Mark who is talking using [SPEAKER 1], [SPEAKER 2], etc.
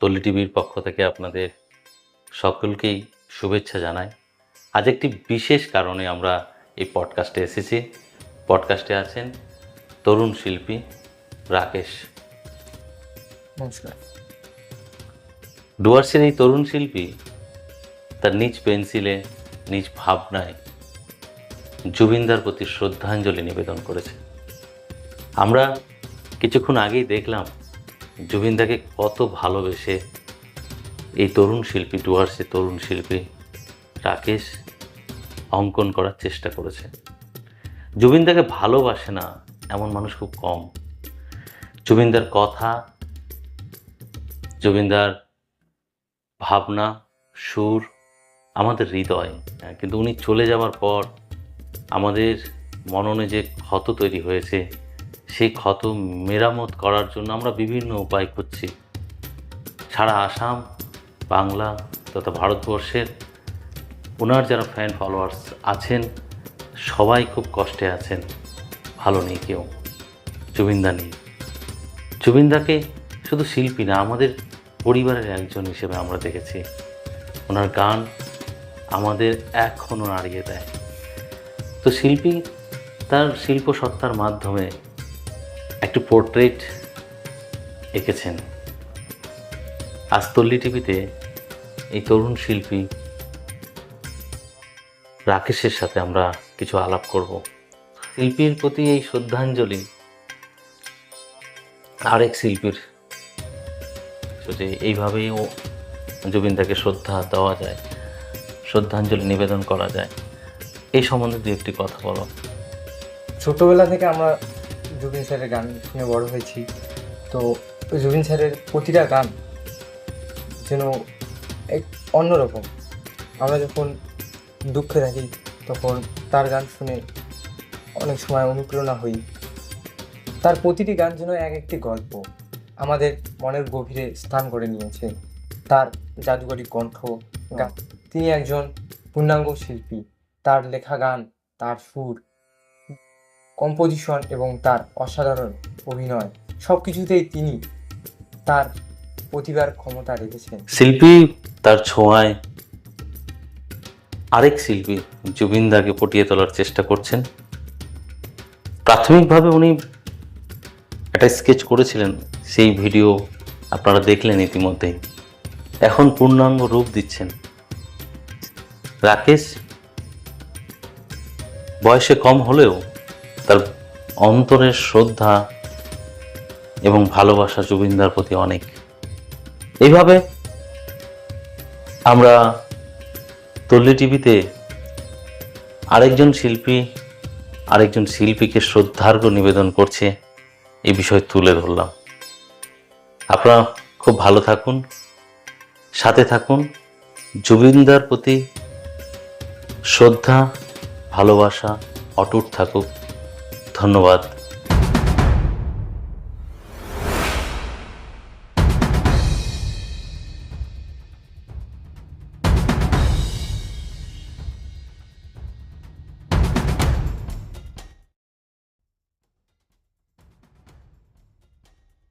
[SPEAKER 1] তল্লি টিভির পক্ষ থেকে আপনাদের সকলকেই শুভেচ্ছা জানাই। আজ একটি বিশেষ কারণে আমরা এই পডকাস্টে এসেছি। পডকাস্টে আছেন তরুণ শিল্পী রাকেশ।
[SPEAKER 2] নমস্কার।
[SPEAKER 1] ডুয়ার্সের এই তরুণ শিল্পী তার নিজ পেন্সিলে নিজ ভাবনায় জুবিনদার প্রতি শ্রদ্ধাঞ্জলি নিবেদন করেছে। আমরা কিছুক্ষণ আগেই দেখলাম জুবিনদাকে কত ভালোবেসে এই তরুণ শিল্পী ডুয়ার্সের তরুণ শিল্পী রাকেশ অঙ্কন করার চেষ্টা করেছে। জুবিনদাকে ভালোবাসে না এমন মানুষ খুব কম। জুবিনদার কথা জুবিনদার ভাবনা সুর আমাদের হৃদয় হ্যাঁ, কিন্তু উনি চলে যাওয়ার পর আমাদের মননে যে ক্ষত তৈরি হয়েছে সেই ক্ষত মেরামত করার জন্য আমরা বিভিন্ন উপায় খুঁজছি। সারা আসাম, বাংলা তথা ভারতবর্ষের ওনার যারা ফ্যান ফলোয়ার্স আছেন, সবাই খুব কষ্টে আছেন। ভালো নেই কেউ। জুবিনদা নেই। জুবিনদাকে শুধু শিল্পী না, আমাদের পরিবারের একজন হিসেবে আমরা দেখেছি। ওনার গান আমাদের এখনও নাড়িয়ে দেয়। তো শিল্পী তার শিল্প সত্তার মাধ্যমে একটি পোর্ট্রেট এঁকেছেন। আজ তল্লি টিভিতে এই তরুণ শিল্পী রাকেশের সাথে আমরা কিছু আলাপ করব। শিল্পীর প্রতি এই শ্রদ্ধাঞ্জলি আরেক শিল্পীর যে এইভাবেই ও জুবিনদাকে শ্রদ্ধা দেওয়া যায়, শ্রদ্ধাঞ্জলি নিবেদন করা যায়। এই সম্বন্ধে দু একটি কথা বলো।
[SPEAKER 2] ছোটবেলা থেকে আমরা জুবিন স্যারের গান শুনে বড় হয়েছি। তো জুবিন স্যারের প্রতিটা গান যেন এক অন্যরকম। আমরা যখন দুঃখে থাকি, তখন তার গান শুনে অনেক সময় অনুপ্রেরণা হই। তার প্রতিটি গান যেন এক একটি গল্প আমাদের মনের গভীরে স্থান করে নিয়েছে। তার জাদুকরী কণ্ঠ গান তিনি একজন পূর্ণাঙ্গ শিল্পী। তার লেখা গান, তার সুর কম্পোজিশন এবং তার অসাধারণ অভিনয় সব কিছুতেই তিনি তার প্রতিভার ক্ষমতা রেখেছেন।
[SPEAKER 1] শিল্পী তার ছোঁয়ায় আরেক শিল্পী জুবিনদাকে ফুটিয়ে তোলার চেষ্টা করছেন। প্রাথমিকভাবে উনি একটা স্কেচ করেছিলেন, সেই ভিডিও আপনারা দেখলেন ইতিমধ্যেই। এখন পূর্ণাঙ্গ রূপ দিচ্ছেন। রাকেশ বয়সে কম হলেও তার অন্তরের শ্রদ্ধা এবং ভালোবাসা জুবিনদার প্রতি অনেক। এইভাবে আমরা তল্লি টিভিতে আরেকজন শিল্পী, আরেকজন শিল্পীকে শ্রদ্ধার্ঘ্য নিবেদন করছে, এই বিষয় তুলে ধরলাম। আপনারা খুব ভালো থাকুন, সাথে থাকুন, জুবিনদার প্রতি শ্রদ্ধা, ভালোবাসা অটুট থাকুক। ধন্যবাদ।